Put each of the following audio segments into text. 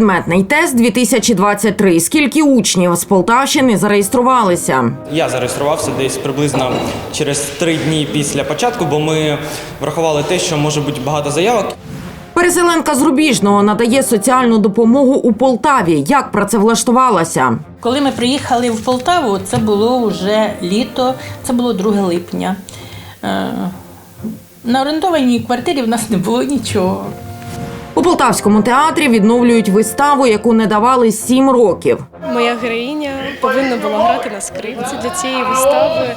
Предметний тест 2023. Скільки учнів з Полтавщини зареєструвалися? Я зареєструвався десь приблизно через три дні після початку, бо ми врахували те, що може бути багато заявок. Переселенка з Рубіжного надає соціальну допомогу у Полтаві. Як працевлаштувалася? Коли ми приїхали в Полтаву, це було вже літо, це було 2 липня. Е, На орендованій квартирі в нас не було нічого. У Полтавському театрі відновлюють виставу, яку не давали сім років. Моя героїня повинна була грати на скрипці для цієї вистави. е,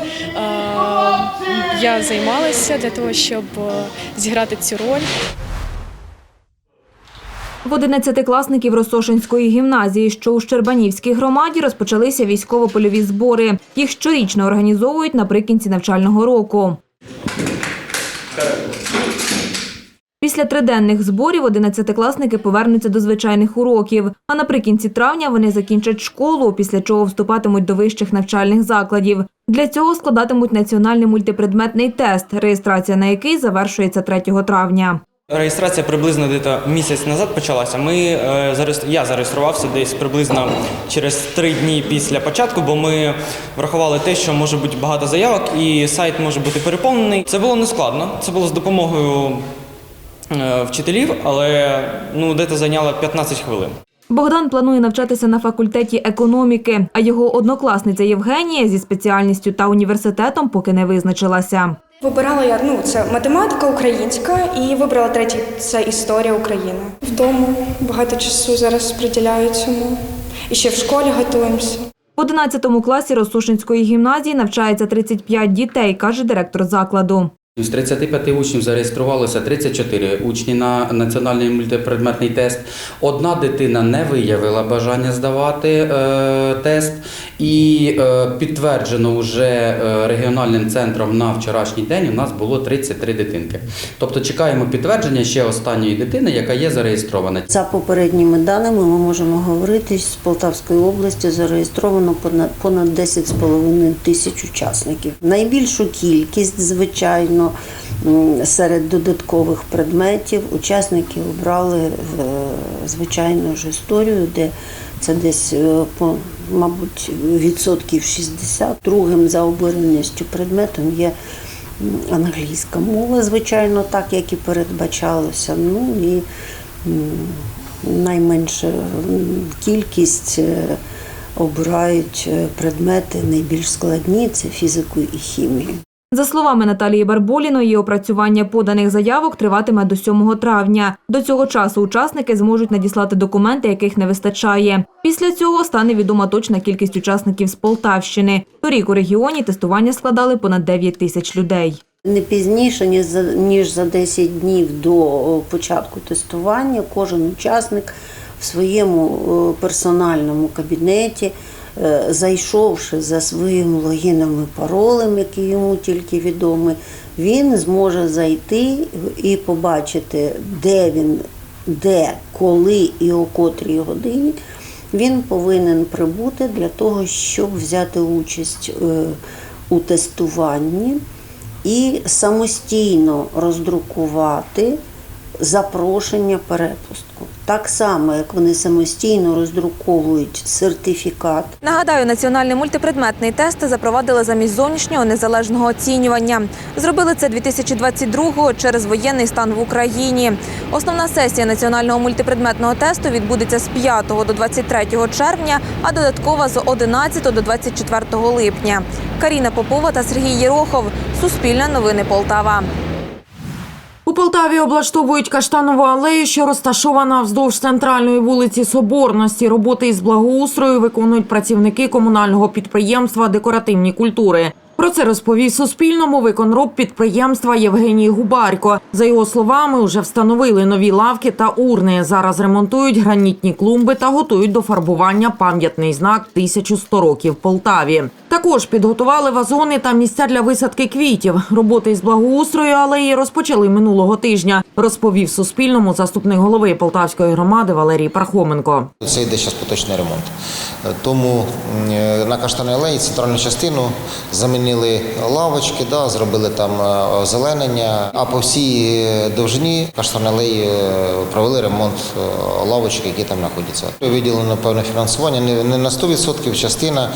Я займалася для того, щоб е, зіграти цю роль. В 11-класників Росошинської гімназії, що у Щербанівській громаді, розпочалися військово-польові збори. Їх щорічно організовують наприкінці навчального року. Після триденних зборів 11-класники повернуться до звичайних уроків. А наприкінці травня вони закінчать школу, після чого вступатимуть до вищих навчальних закладів. Для цього складатимуть національний мультипредметний тест, реєстрація на який завершується 3 травня. Реєстрація приблизно десь місяць назад почалася. Ми е, я зареєструвався десь приблизно через три дні після початку, бо ми врахували те, що може бути багато заявок, і сайт може бути переповнений. Це було нескладно. Це було з допомогою е, вчителів, але ну десь зайняло 15 хвилин. Богдан планує навчатися на факультеті економіки, а його однокласниця Євгенія зі спеціальністю та університетом поки не визначилася. Вибирала я ну це математика українська і вибрала третій це історія України. Вдома багато часу зараз приділяю цьому. І ще в школі готуємося. В 11 класі Росошинської гімназії навчається 35 дітей, каже директор закладу. З 35 учнів зареєструвалося 34 учні на національний мультипредметний тест. Одна дитина не виявила бажання здавати е, тест, і е, підтверджено вже е, регіональним центром на вчорашній день у нас було 33 дитинки. Тобто чекаємо підтвердження ще останньої дитини, яка є зареєстрована. За попередніми даними ми можемо говорити, з Полтавської області зареєстровано понад понад 10,5 тисяч учасників. Найбільшу кількість, звичайно, серед додаткових предметів учасники обрали звичайно ж історію, де це десь е, по мабуть відсотків 60. Другим за обраністю предметом є англійська мова, звичайно, так як і передбачалося. Ну і найменша кількість е, обирають е, предмети найбільш складні це фізику і хімію. За словами Наталії Барболіної, опрацювання поданих заявок триватиме до 7 травня. До цього часу учасники зможуть надіслати документи, яких не вистачає. Після цього стане відома точна кількість учасників з Полтавщини. Торік у регіоні тестування складали понад 9 тисяч людей. Не пізніше, ніж за, ніж за 10 днів до початку тестування, кожен учасник в своєму персональному кабінеті, е, зайшовши за своїм логіном і паролем, який йому тільки відомий, він зможе зайти і побачити, де він, де, коли і о котрій годині він повинен прибути для того, щоб взяти участь е, у тестуванні і самостійно роздрукувати запрошення перепустку. Так само, як вони самостійно роздруковують сертифікат Нагадаю, національний мультипредметний тест запровадили замість зовнішнього незалежного оцінювання. Зробили це 2022-го через воєнний стан в Україні. Основна сесія національного мультипредметного тесту відбудеться з 5 до 23 червня, а додаткова з 11 до 24 липня. Каріна Попова та Сергій Єрохов. Суспільне новини Полтава. У Полтаві облаштовують каштанову алею, що розташована вздовж центральної вулиці Соборності. Роботи із благоустрою виконують працівники комунального підприємства Декоративні культури. Про це розповів Суспільному виконроб підприємства Євгеній Губарько. За його словами, вже встановили нові лавки та урни. Зараз ремонтують гранітні клумби та готують до фарбування пам'ятний знак 1100 років Полтаві. Також підготували вазони та місця для висадки квітів. Роботи із благоустрою алеї розпочали минулого тижня, розповів Суспільному заступник голови Полтавської громади Валерій Пархоменко. Це йде зараз поточний ремонт. Тому е, на Каштановій алеї центральну частину замінили лавочки, да, зробили там е, озеленення. А по всій е, довжині каштанної алеї провели ремонт лавочок, які там знаходяться. Виділено певне фінансування не на 100%, частина.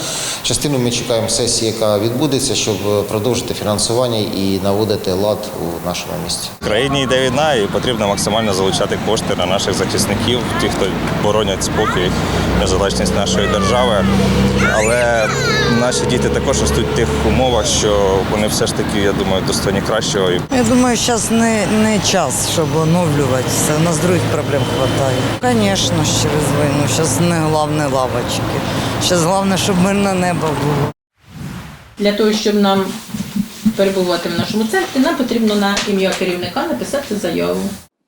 Частину ми чекаємо сесії, яка відбудеться, щоб е, продовжити фінансування і наводити лад у нашому місті. В країні йде війна і потрібно максимально залучати кошти на наших захисників, тих, хто боронять спокій, незалежність нашої держави. Але наші діти також ростуть в тих умовах, що вони все ж таки, я думаю, достойні кращого. Я думаю, зараз не, не час, щоб оновлювати все. У нас других проблем вистачає. Звісно, через війну. Зараз не головне лавочки. Зараз головне, щоб мирне небо було. Для того, щоб нам перебувати в нашому центрі, нам потрібно на ім'я керівника написати заяву.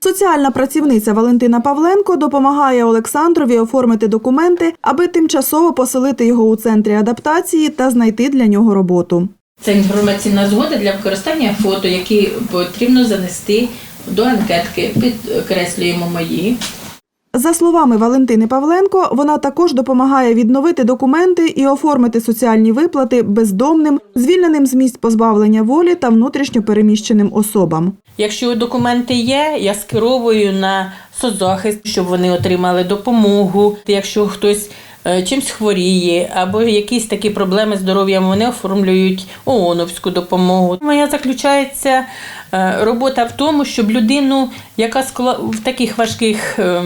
Соціальна працівниця Валентина Павленко допомагає Олександрові оформити документи, аби тимчасово поселити його у центрі адаптації та знайти для нього роботу. Це інформаційна згода для використання фото, які потрібно занести до анкетки. Підкреслюємо мої. За словами Валентини Павленко, вона також допомагає відновити документи і оформити соціальні виплати бездомним, звільненим з місць позбавлення волі та внутрішньо переміщеним особам. Якщо документи є, я скеровую на соцзахист, щоб вони отримали допомогу. Якщо хтось чимсь хворіє або якісь такі проблеми здоров'ям, вони оформлюють ООНовську допомогу. Моя заключається е, робота в тому, щоб людину, яка в таких важких е,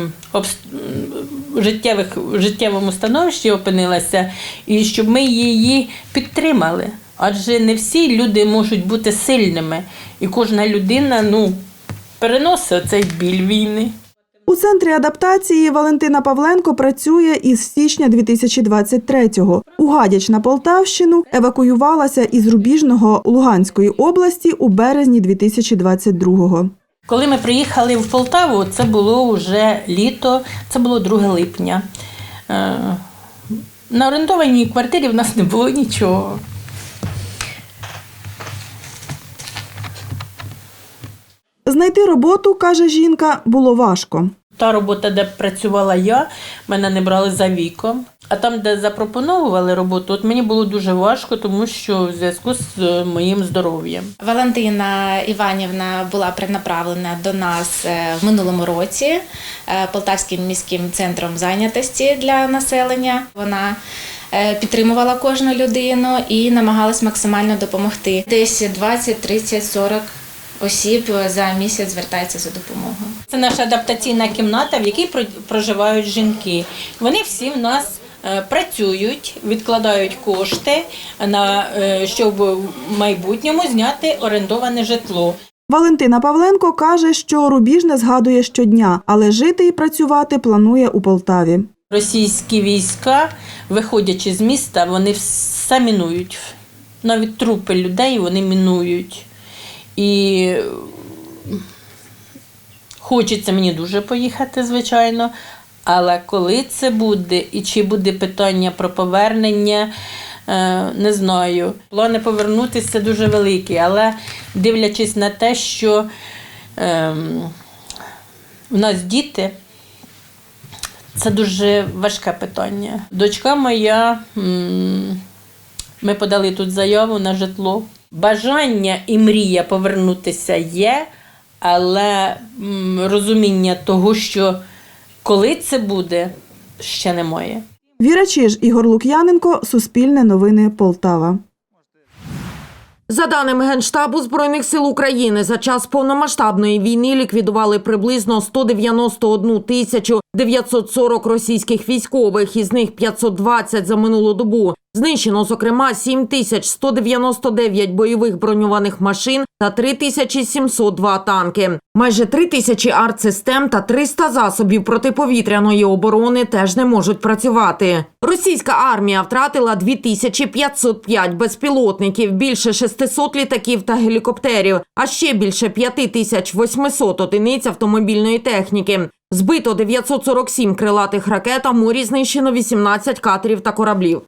життєвих життєвому становищі опинилася, і щоб ми її підтримали. Адже не всі люди можуть бути сильними, і кожна людина ну, переносить цей біль війни. У центрі адаптації Валентина Павленко працює із січня 2023-го. У Гадяч на Полтавщину евакуювалася із Рубіжного Луганської області у березні 2022-го. Коли ми приїхали в Полтаву, це було вже літо, це було 2 липня. Е, На орендованій квартирі в нас не було нічого. Знайти роботу, каже жінка, було важко. Та робота, де працювала я, мене не брали за віком. А там, де запропонували роботу, от мені було дуже важко, тому що в зв'язку з е, моїм здоров'ям. Валентина Іванівна була перенаправлена до нас е, в минулому році е, Полтавським міським центром зайнятості для населення. Вона підтримувала кожну людину і намагалась максимально допомогти. Десь 20, 30, 40 осіб за місяць звертається за допомогою. Це наша адаптаційна кімната, в якій про- проживають жінки. Вони всі в нас е, працюють, відкладають кошти на е, щоб в майбутньому зняти орендоване житло. Валентина Павленко каже, що Рубіжне згадує щодня, але жити і працювати планує у Полтаві. Російські війська, виходячи з міста, вони все мінують. Навіть трупи людей вони мінують. І хочеться мені дуже поїхати, звичайно. Але коли це буде і чи буде питання про повернення, е, не знаю. Плани повернутися дуже великі, але дивлячись на те, що ем, в нас діти. Це дуже важке питання. Дочка моя, ми подали тут заяву на житло. Бажання і мрія повернутися є, але розуміння того, що коли це буде, ще немає. Віра Чиж, Ігор Лук'яненко, Суспільне новини Полтава. За даними Генштабу Збройних сил України, за час повномасштабної війни ліквідували приблизно 191 тисячу 940 російських військових, із них 520 за минулу добу. Знищено, зокрема, 7199 бойових броньованих машин та 3702 танки. Майже 3 тисячі артсистем та 300 засобів протиповітряної оборони теж не можуть працювати. Російська армія втратила 2505 безпілотників, більше 600 літаків та гелікоптерів, а ще більше 5800 одиниць автомобільної техніки. Збито 947 крилатих ракет, а морі знищено 18 катерів та кораблів.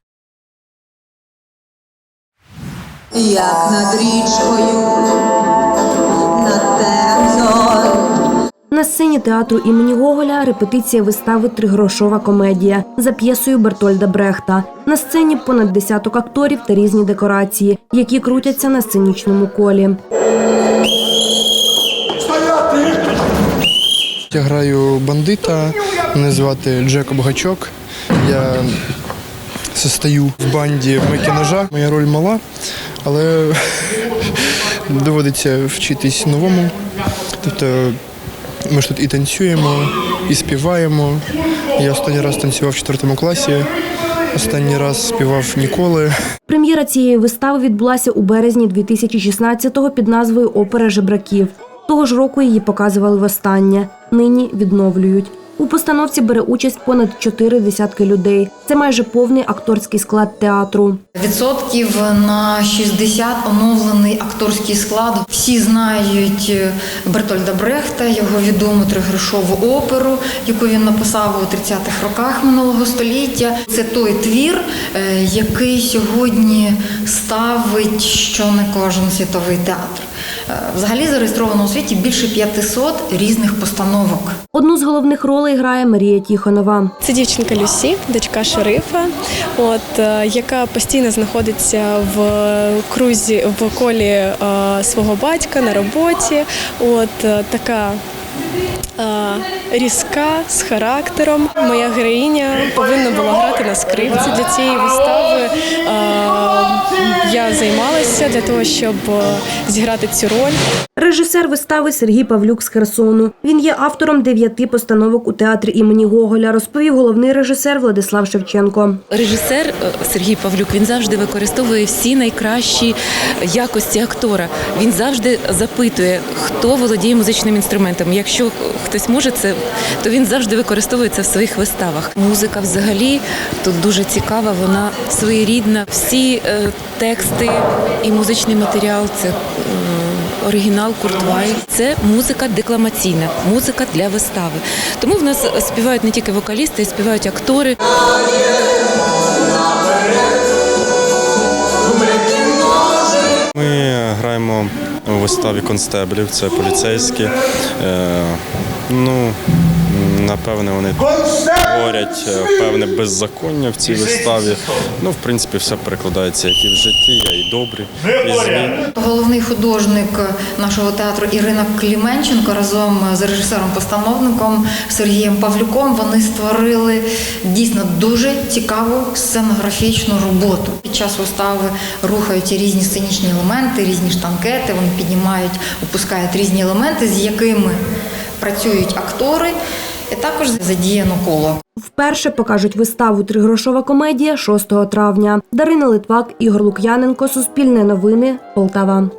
Як над річкою, над темною. На сцені театру імені Гоголя репетиція вистави Тригрошова комедія за п'єсою Бертольда Брехта. На сцені понад десяток акторів та різні декорації, які крутяться на сценічному колі. Я граю бандита, мене звати Джекоб Гачок. Я состою в банді Мики Ножа. Моя роль мала, але доводиться вчитись новому. Тобто ми ж тут і танцюємо, і співаємо. Я останній раз танцював в 4 класі, останній раз співав ніколи. Прем'єра цієї вистави відбулася у березні 2016-го під назвою Опера жебраків. Того ж року її показували востаннє. Нині відновлюють. У постановці бере участь понад чотири десятки людей. Це майже повний акторський склад театру. Відсотків на 60 оновлений акторський склад. Всі знають е, Бертольда Брехта, його відому тригрошову оперу, яку він написав у 30-х роках минулого століття. Це той твір, е, який сьогодні ставить що не кожен світовий театр. Е, Взагалі зареєстровано у світі більше 500 різних постановок. Одну з головних ролей грає Марія Тіхонова. Це дівчинка Люсі, дочка шерифа, от е, яка постійно знаходиться в крузі в колі е, свого батька на роботі. От така. е, Різка з характером. Моя героїня повинна була грати на скрипці для цієї вистави. Займалася для того, щоб е, зіграти цю роль. Режисер вистави Сергій Павлюк з Херсону. Він є автором дев'яти постановок у театрі імені Гоголя, розповів головний режисер Владислав Шевченко. Режисер е, Сергій Павлюк він завжди використовує всі найкращі якості актора. Він завжди запитує, хто володіє музичним інструментом. Якщо хтось може це, то він завжди використовує це в своїх виставах. Музика взагалі тут дуже цікава, вона своєрідна. Всі е, тексти і музичний матеріал це. Оригінал Куртвай це музика декламаційна, музика для вистави. Тому в нас співають не тільки вокалісти, й співають актори. Ми граємо у виставі констеблів, це поліцейські. Е, ну, напевне, вони творять е, певне беззаконня в цій виставі. Ну, в принципі, все перекладається як і в житті, я і добрі, і злі. Головний художник нашого театру Ірина Кліменченко разом з режисером-постановником Сергієм Павлюком вони створили дійсно дуже цікаву сценографічну роботу. Під час вистави рухаються різні сценічні елементи, різні штанкети. Вони піднімають, опускають різні елементи, з якими працюють актори. Також задіяно коло. Вперше покажуть виставу Тригрошова комедія 6 травня. Дарина Литвак, Ігор Лук'яненко, Суспільне новини, Полтава.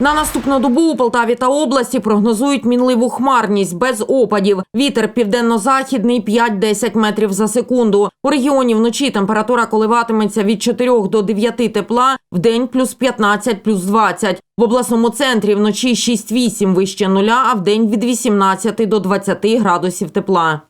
На наступну добу у Полтаві та області прогнозують мінливу хмарність без опадів. Вітер південно-західний 5-10 метрів за секунду. У регіоні вночі температура коливатиметься від 4 до 9 тепла, в день плюс 15, плюс 20. В обласному центрі вночі 6-8 вище нуля, а в день від 18 до 20 градусів тепла.